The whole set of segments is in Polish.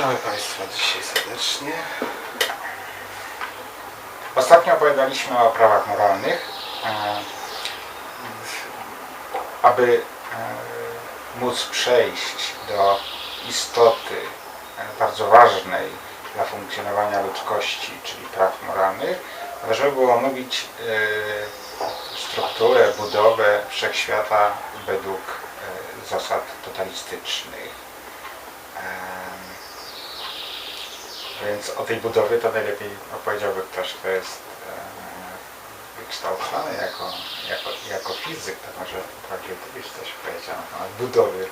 Witamy Państwa dzisiaj serdecznie. Ostatnio opowiadaliśmy o prawach moralnych. E, Aby e, móc przejść do istoty e, bardzo ważnej dla funkcjonowania ludzkości, czyli praw moralnych, należy było omówić strukturę, budowę wszechświata według zasad totalistycznych. Więc o tej budowie to najlepiej opowiedziałby ktoś, kto jest e, wykształcony jako, jako, jako fizyk, to może wprawdzie ty byś coś powiedział na temat budowy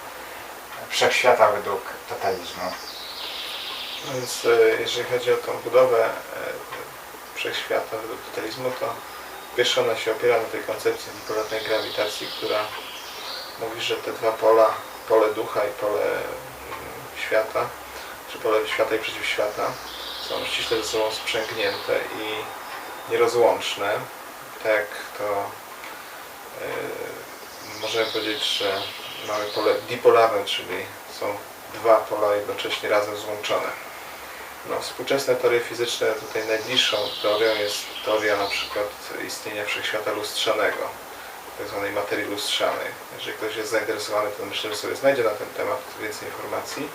wszechświata według totalizmu. Więc e, jeżeli chodzi o tą budowę e, wszechświata według totalizmu, to pierwsze ona się opiera na tej koncepcji bipolarnej grawitacji, która mówi, że te dwa pola, pole ducha i pole mm, świata, czy pole świata i przeciwświata, są ściśle ze sobą sprzęgnięte i nierozłączne. Tak to e, możemy powiedzieć, że mamy pole dipolarne, czyli są dwa pola jednocześnie razem złączone. No, współczesne teorie fizyczne tutaj najbliższą teorią jest teoria na przykład istnienia wszechświata lustrzanego, tak zwanej materii lustrzanej. Jeżeli ktoś jest zainteresowany, to myślę, że sobie znajdzie na ten temat więcej informacji.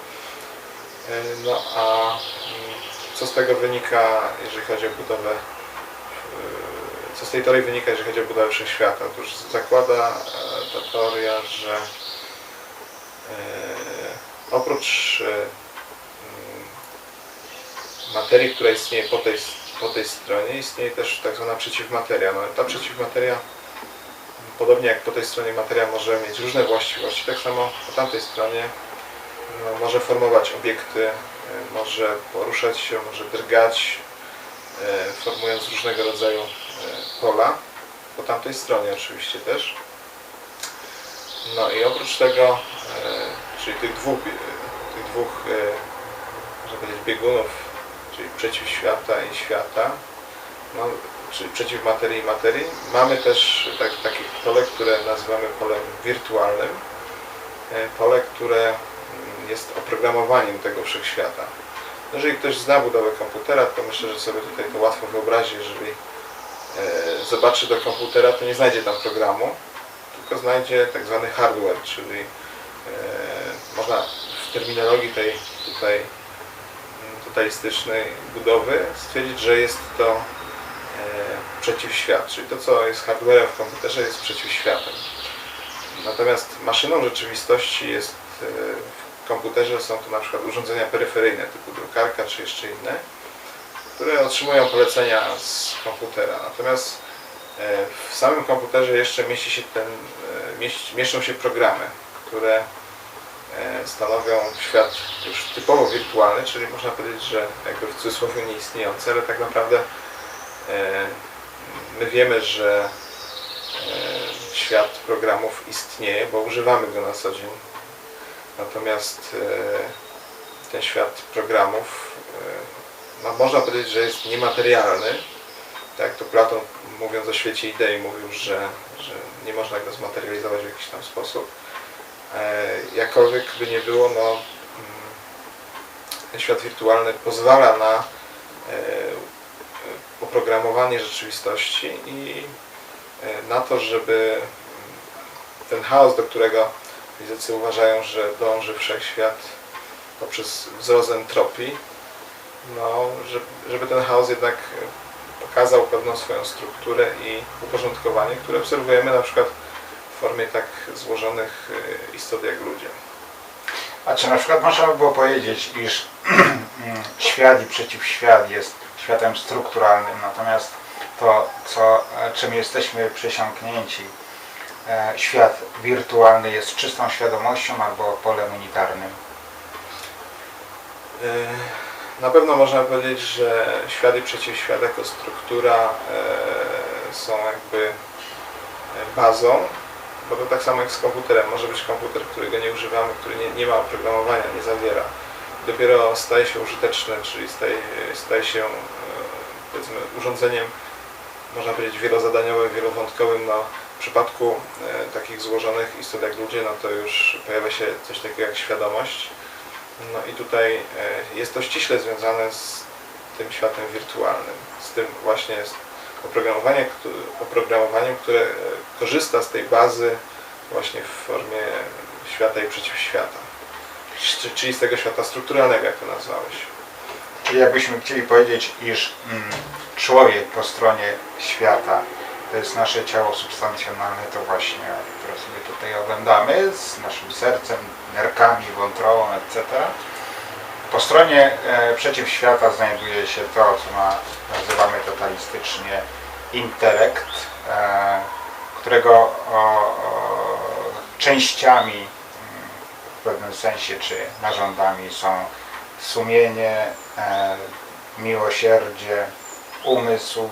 No a mm, co z tego wynika, jeżeli chodzi o budowę, e, co z tej teorii wynika, jeżeli chodzi o budowę wszechświata? Otóż zakłada e, ta teoria, że e, oprócz e, mm, materii, która istnieje po tej, po tej stronie, istnieje też tak zwana przeciwmateria. No, ta przeciwmateria, podobnie jak po tej stronie materia może mieć różne właściwości, tak samo po tamtej stronie no, może formować obiekty, e, może poruszać się, może drgać, e, formując różnego rodzaju e, pola. Po tamtej stronie oczywiście też. No i oprócz tego, czyli tych dwóch, tych dwóch można powiedzieć, biegunów, czyli przeciw świata i świata, no, czyli przeciw materii i materii, mamy też tak, takie pole, które nazywamy polem wirtualnym. Pole, które jest oprogramowaniem tego wszechświata. No, Jeżeli ktoś zna budowę komputera, to myślę, że sobie tutaj to łatwo wyobrazi, jeżeli e, zobaczy do komputera, to nie znajdzie tam programu, tylko znajdzie tak zwany hardware, czyli e, można w terminologii tej tutaj mm, totalistycznej budowy stwierdzić, że jest to e, przeciwświat, czyli to co jest hardwarem w komputerze jest przeciwświatem. Natomiast maszyną rzeczywistości jest komputerze są to na przykład urządzenia peryferyjne typu drukarka czy jeszcze inne, które otrzymują polecenia z komputera. Natomiast e, w samym komputerze jeszcze mieści się ten, e, mieszczą się programy, które e, stanowią świat już typowo wirtualny, czyli można powiedzieć, że jakby w cudzysłowie nieistniejący, ale tak naprawdę my wiemy, że świat programów istnieje, bo używamy go na co dzień. Natomiast e, ten świat programów, e, no można powiedzieć, że jest niematerialny. Tak to Platon mówiąc o świecie idei mówił, że, że nie można go zmaterializować w jakiś tam sposób. E, Jakkolwiek by nie było, no, mm, ten świat wirtualny pozwala na oprogramowanie rzeczywistości i na to, żeby ten chaos, do którego fizycy uważają, że dąży wszechświat poprzez wzrost entropii, no, żeby, ten chaos jednak pokazał pewną swoją strukturę i uporządkowanie, które obserwujemy na przykład w formie tak złożonych e, istot jak ludzie. A czy na przykład można by było powiedzieć, iż świat i przeciwświat jest światem strukturalnym, natomiast to, co, czym jesteśmy przesiąknięci, świat wirtualny jest czystą świadomością albo polem unitarnym. E, Na pewno można powiedzieć, że świat i przeciwświat jako struktura e, są jakby e, bazą, bo to tak samo jak z komputerem. Może być komputer, którego nie używamy, który nie, nie ma oprogramowania, nie zawiera. Dopiero staje się użyteczny, czyli staje, staje się e, urządzeniem, można powiedzieć wielozadaniowym, wielowątkowym. No, w przypadku e, takich złożonych istot jak ludzie, no to już pojawia się coś takiego jak świadomość. No i tutaj e, jest to ściśle związane z tym światem wirtualnym, z tym właśnie oprogramowaniem, oprogramowaniem które e, korzysta z tej bazy właśnie w formie świata i przeciwświata. Czy- Czyli z tego świata strukturalnego, jak to nazwałeś. Czyli jakbyśmy chcieli powiedzieć, iż mm, człowiek po stronie świata to jest nasze ciało substancjonalne, to właśnie, które sobie tutaj oglądamy, z naszym sercem, nerkami, wątrobą, etc. Po stronie e, przeciwświata znajduje się to, co ma, nazywamy totalistycznie intelekt, e, którego o, o, częściami mm, w pewnym sensie, czy narządami są sumienie, e, miłosierdzie, umysł,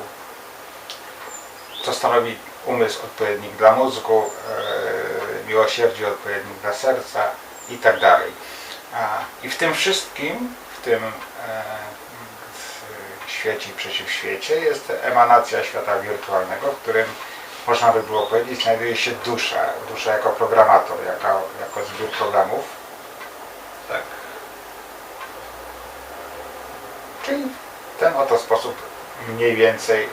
co stanowi umysł odpowiednik dla mózgu, e, miłosierdzie odpowiednik dla serca i tak dalej. I w tym wszystkim, w tym e, w świecie i przeciwświecie jest emanacja świata wirtualnego, w którym można by było powiedzieć, znajduje się dusza, dusza jako programator, jako, jako zbiór programów, Tak. Czyli w ten oto sposób mniej więcej e,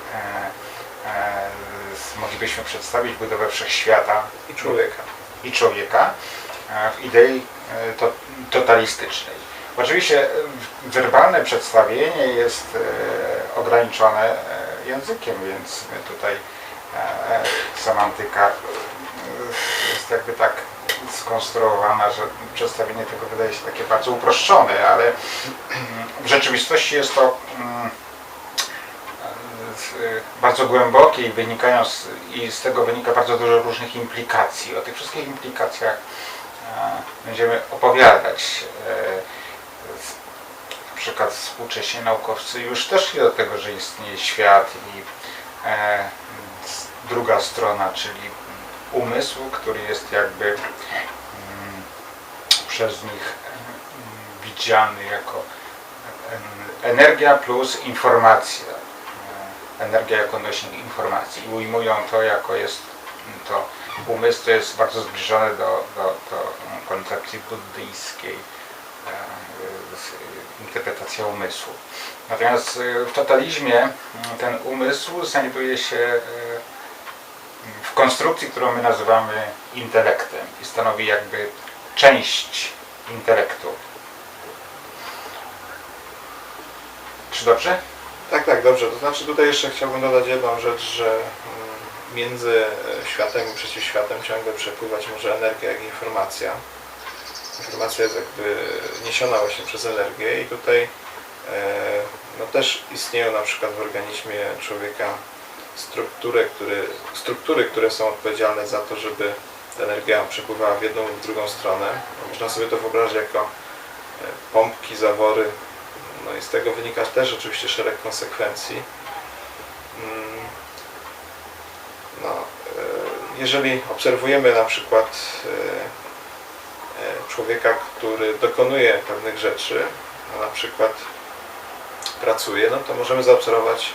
moglibyśmy przedstawić budowę wszechświata I człowieka. i człowieka e, w idei e, to, totalistycznej. Oczywiście e, werbalne przedstawienie jest e, ograniczone e, językiem, więc my tutaj e, semantyka e, jest jakby tak skonstruowana, że przedstawienie tego wydaje się takie bardzo uproszczone, ale w rzeczywistości jest to e, bardzo głębokie i wynikają z, i z tego wynika bardzo dużo różnych implikacji. O tych wszystkich implikacjach e, będziemy opowiadać. E, Na przykład współcześni naukowcy już doszli do tego, że istnieje świat i e, druga strona, czyli umysł, który jest jakby mm, przez nich mm, widziany jako energia plus informacja. Energia jako nośnik informacji. I ujmują to jako jest to umysł, to jest bardzo zbliżone do, do, do koncepcji buddyjskiej, e, interpretacja umysłu. Natomiast e, w totalizmie mm, ten umysł znajduje się e, w konstrukcji, którą my nazywamy intelektem i stanowi jakby część intelektu. Czy dobrze? Tak, tak, dobrze. To znaczy tutaj jeszcze chciałbym dodać jedną rzecz, że mm, między e, światem i przeciwświatem ciągle przepływać może energia jak informacja. Informacja jest jakby niesiona właśnie przez energię i tutaj e, no też istnieją na przykład w organizmie człowieka struktury, które, struktury, które są odpowiedzialne za to, żeby ta energia przepływała w jedną lub drugą stronę. Można sobie to wyobrazić jako e, pompki, zawory, no i z tego wynika też oczywiście szereg konsekwencji. Mm, No, e, jeżeli obserwujemy na przykład e, e, człowieka, który dokonuje pewnych rzeczy, na przykład pracuje, no to możemy zaobserwować,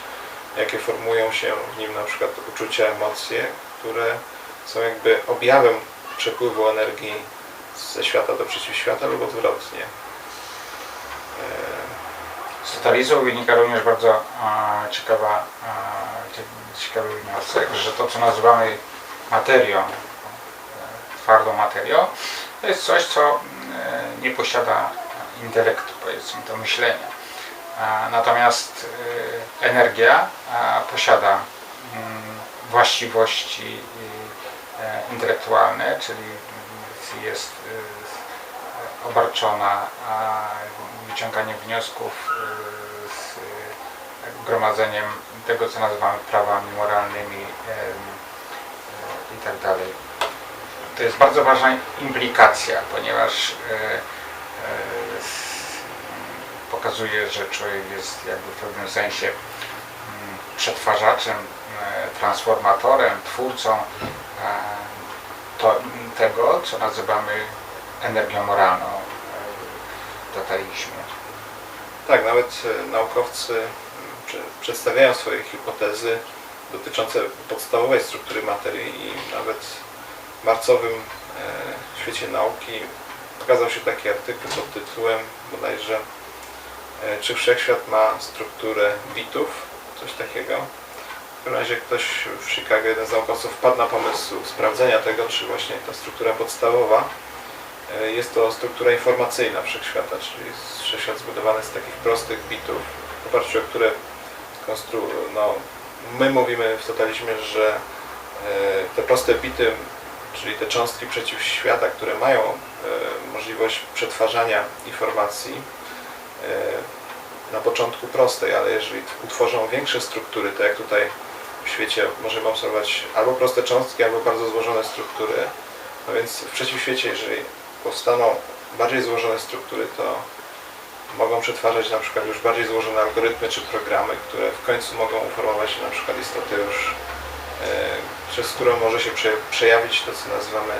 jakie formują się w nim na przykład uczucia, emocje, które są jakby objawem przepływu energii ze świata do przeciwświata lub odwrotnie. Z totalizmu wynika również bardzo ciekawa, a, cie- ciekawy wniosek, że to, co nazywamy materią, e, twardą materią, to jest coś, co e, nie posiada intelektu, powiedzmy, to myślenia. A, Natomiast e, energia posiada mm, właściwości intelektualne, czyli jest obarczona wyciąganiem wniosków y, z gromadzeniem tego, co nazywamy prawami moralnymi y, i tak. To jest bardzo ważna implikacja, ponieważ y, pokazuje, że człowiek jest jakby w pewnym sensie mm, przetwarzaczem, e, transformatorem, twórcą tego, co nazywamy energią moralną e, w totalizmie. Tak, nawet e, naukowcy przedstawiają swoje hipotezy dotyczące podstawowej struktury materii i nawet w marcowym e, świecie nauki pokazał się taki artykuł pod tytułem bodajże e, czy wszechświat ma strukturę bitów, coś takiego. W każdym razie ktoś w Chicago, jeden z naukowców wpadł na pomysł sprawdzenia tego, czy właśnie ta struktura podstawowa e, jest to struktura informacyjna wszechświata, czyli wszechświat zbudowany z takich prostych bitów, w oparciu o które konstru... no, my mówimy w totalizmie, że e, te proste bity, czyli te cząstki przeciwświata, które mają e, możliwość przetwarzania informacji, e, na początku prostej, ale jeżeli utworzą większe struktury, tak jak tutaj w świecie możemy obserwować albo proste cząstki, albo bardzo złożone struktury, no więc w przeciwświecie, jeżeli powstaną bardziej złożone struktury, to mogą przetwarzać na przykład już bardziej złożone algorytmy czy programy, które w końcu mogą uformować na przykład istotę już, e, przez którą może się prze, przejawić to, co nazywamy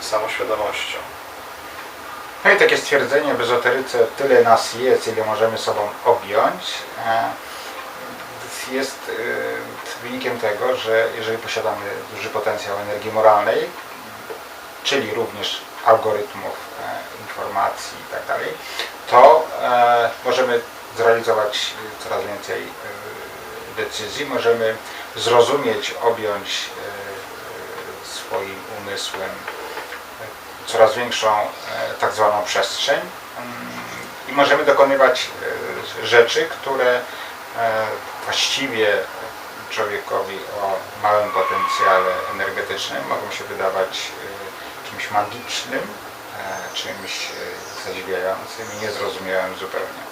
samoświadomością. No i takie stwierdzenie w ezoteryce, tyle nas jest, ile możemy sobą objąć, e, jest e, wynikiem tego, że jeżeli posiadamy duży potencjał energii moralnej, czyli również algorytmów, e, informacji i tak to e, możemy zrealizować e, coraz więcej decyzji, możemy zrozumieć, objąć swoim umysłem coraz większą tak zwaną przestrzeń mm, i możemy dokonywać rzeczy, które właściwie człowiekowi o małym potencjale energetycznym mogą się wydawać czymś magicznym, e, czymś e, zadziwiającym i niezrozumiałym zupełnie.